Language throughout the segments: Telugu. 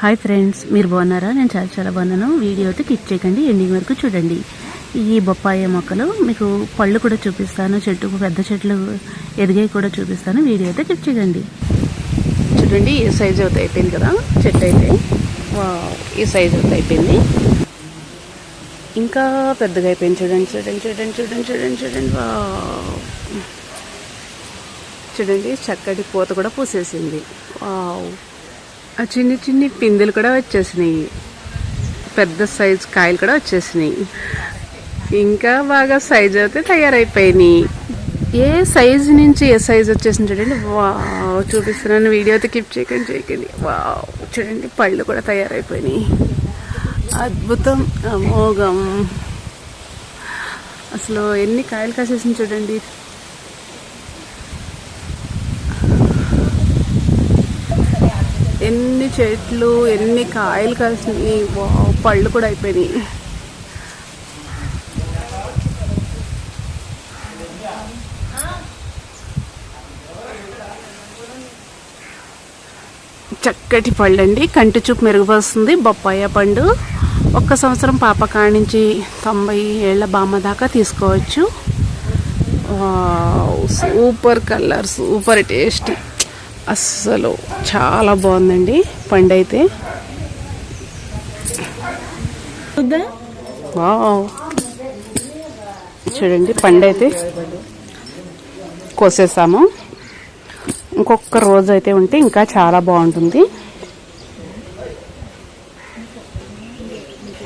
హాయ్ ఫ్రెండ్స్ మీరు బాగున్నారా? నేను చాలా చాలా బాగున్నాను. వీడియో అయితే క్లిక్ చేయకండి ఎండింగ్ వరకు చూడండి. ఈ బొప్పాయి మొక్కలు మీకు పళ్ళు కూడా చూపిస్తాను చెట్టు పెద్ద చెట్లు ఎదిగాయి కూడా చూపిస్తాను. వీడియో అయితే క్లిక్ చేయండి చూడండి ఈ సైజు అయితే అయిపోయింది కదా? చెట్టు అయితే. వావ్, ఈ సైజు అయితే అయిపోయింది. ఇంకా పెద్దగా అయిపోయింది. చూడండి చూడండి చూడండి చూడండి చూడండి చూడండి. వావ్. చూడండి చక్కటి పూత కూడా పూసేసింది. వావ్ ఆ చిన్ని చిన్ని పిందెలు కూడా వచ్చేసినాయి. పెద్ద సైజు కాయలు కూడా వచ్చేసినాయి. ఇంకా బాగా సైజు అయితే తయారైపోయినాయి. ఏ సైజు నుంచి ఏ సైజు వచ్చేసింది చూడండి. వావ్ చూపిస్తున్నాను. వీడియో అయితే కిప్ చేయకండి చేయకండి. వావ్ చూడండి. పళ్ళు కూడా తయారైపోయినాయి. అద్భుతం అమోఘం. అసలు ఎన్ని కాయలు కాసేసింది చూడండి ఎన్ని చెట్లు ఎన్ని కాయలు కలిసినాయి. వావ్, పళ్ళు కూడా అయిపోయినాయి. చక్కటి పళ్ళు అండి కంటి చూపు మెరుగుపరుస్తుంది బొప్పాయ పండు. ఒక్క సంవత్సరం పాప నుంచి తొంభై ఏళ్ళ బామ్మ దాకా తీసుకోవచ్చు. Super colour super tasty. అస్సలు చాలా బాగుందండి పండు అయితే. వావ్. చూడండి పండు అయితే కోసేసాము. ఇంకొక రోజు అయితే ఉంటే ఇంకా చాలా బాగుంటుంది.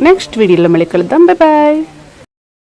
నెక్స్ట్ వీడియోలో మళ్ళీ కలుద్దాం. Bye bye